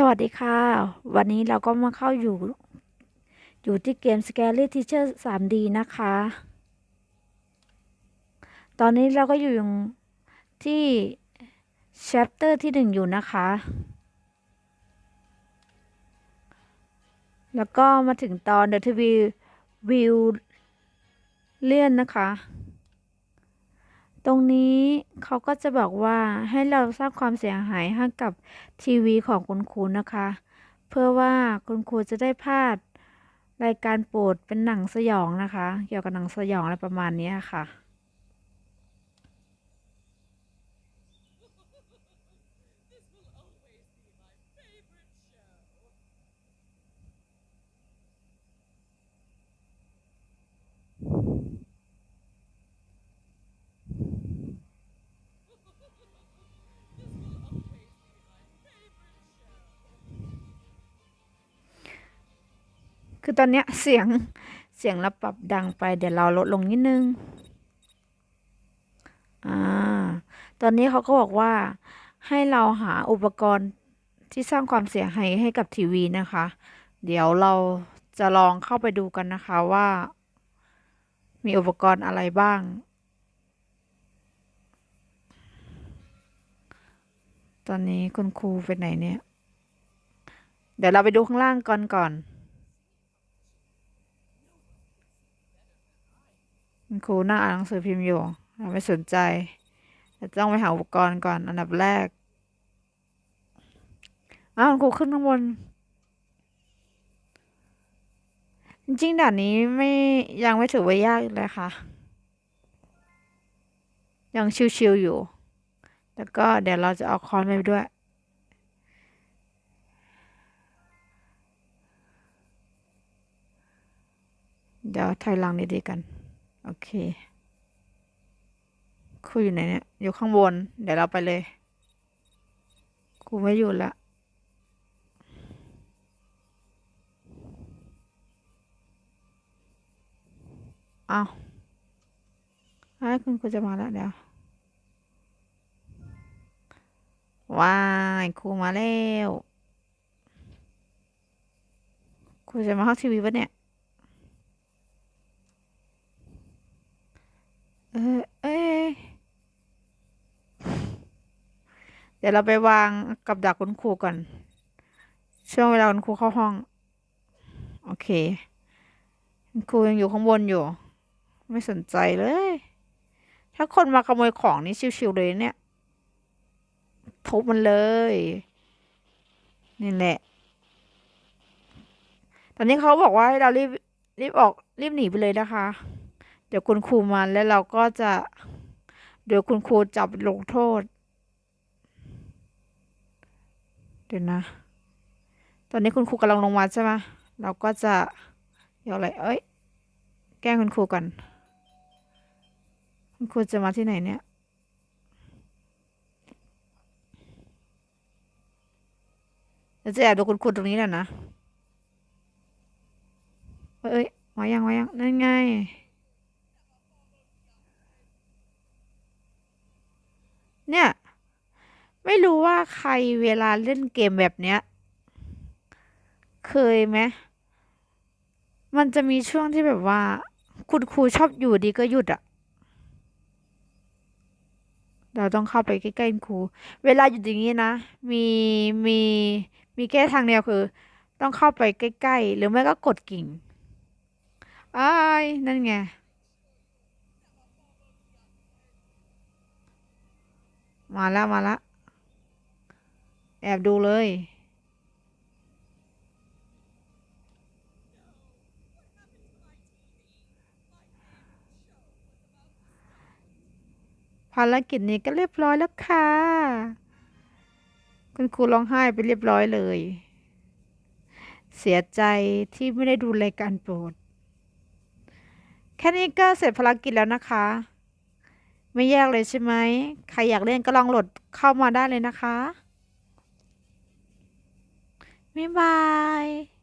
สวัสดีค่ะ วันนี้เราก็มาเข้าอยู่ อยู่ที่เกม Scary Teacher 3D นะคะ ตอนนี้เราก็อยู่ที่ chapter ที่หนึ่งอยู่นะคะ แล้วก็มาถึงตอน The TV View เลื่อนนะคะ ตรงนี้เขาก็จะบอกว่าให้เราสร้างความเสียหายให้กับทีวีของคุณครูนะคะ เพื่อว่าคุณครูจะได้พลาดรายการโปรดเป็นหนังสยองนะคะ เกี่ยวกับหนังสยองอะไรประมาณนี้ค่ะ คือตอนเนี้ยเสียงเสียงเราปรับดังไป เดี๋ยวเราลดลงนิดนึง อ่า ตอนนี้เขาก็บอกว่าให้เราหาอุปกรณ์ที่สร้างความเสียหายให้กับทีวีนะคะ เดี๋ยวเราจะลองเข้าไปดูกันนะคะว่า มีอุปกรณ์อะไรบ้างตอนนี้คุณครูไปไหนเนี่ย เดี๋ยวเราไปดูข้างล่างก่อนก่อน คุณครูนั่งอ่านหนังสือพิมพ์อยู่เราไม่สนใจเราต้องไปหาอุปกรณ์ก่อนอันดับแรกอ้าวคุณครูขึ้นข้างบน จริงๆด่านนี้ไม่ยังไม่ถือว่ายากเลยค่ะ ยังชิวๆอยู่ แล้วก็เดี๋ยวเราจะเอาคอนไปด้วยเดี๋ยวถอยหลังดีๆกัน โอเคครูอยู่ไหนเนี่ย อยู่ข้างบน เดี๋ยวเราไปเลยครูไม่อยู่ละเอาไอ้คุณครูจะมาแล้วเดี๋ยวว้ายครูมาแล้วครูจะมาเข้าทีวีปะเนี่ย เออเอ้ยเดี๋ยวเราไปวางกับดักคุณครูก่อน ช่วงเวลาคุณครูเข้าห้อง โอเค คุณครูยังอยู่ข้างบนอยู่ ไม่สนใจเลย ถ้าคนมาขโมยของนี่ชิวๆเลยเนี่ยทุบมันเลย นี่แหละ ตอนนี้เขาบอกว่าให้เรารีบรีบออกรีบหนีไปเลยนะคะ เดี๋ยวคุณครูมาแล้วเราก็จะ เดี๋ยวคุณครูจับลงโทษ เดี๋ยวนะ ตอนนี้คุณครูกำลังลงมาใช่ไหมเราก็จะเดี๋ยวอะไร เอ้ย แกล้งคุณครูก่อน คุณครูจะมาที่ไหนเนี่ยเราจะแอบดูคุณครูตรงนี้แหละนะ เอ้ยมายังมายังนั่นไงเนี่ย รู้ว่าใครเวลาเล่นเกมแบบเนี้ย เคยไหมมันจะมีช่วงที่แบบว่า คุณครูชอบอยู่ดีก็หยุดอะเราต้องเข้าไปใกล้ๆครู เวลาหยุดอย่างนี้นะ มีมีมีแค่ทางเดียวคือ ต้องเข้าไปใกล้ๆ หรือไม่ก็กดกิ่งอ้ายนั่นไงมาแล้วมาแล้ว แอบดูเลย ภารกิจนี้ก็เรียบร้อยแล้วค่ะ คุณครูร้องไห้ไปเรียบร้อยเลย เสียใจที่ไม่ได้ดูรายการโปรด แค่นี้ก็เสร็จภารกิจแล้วนะคะ ไม่แยากเลยใช่ไหม ใครอยากเล่นก็ลองโหลดเข้ามาได้เลยนะคะ บ๊ายบาย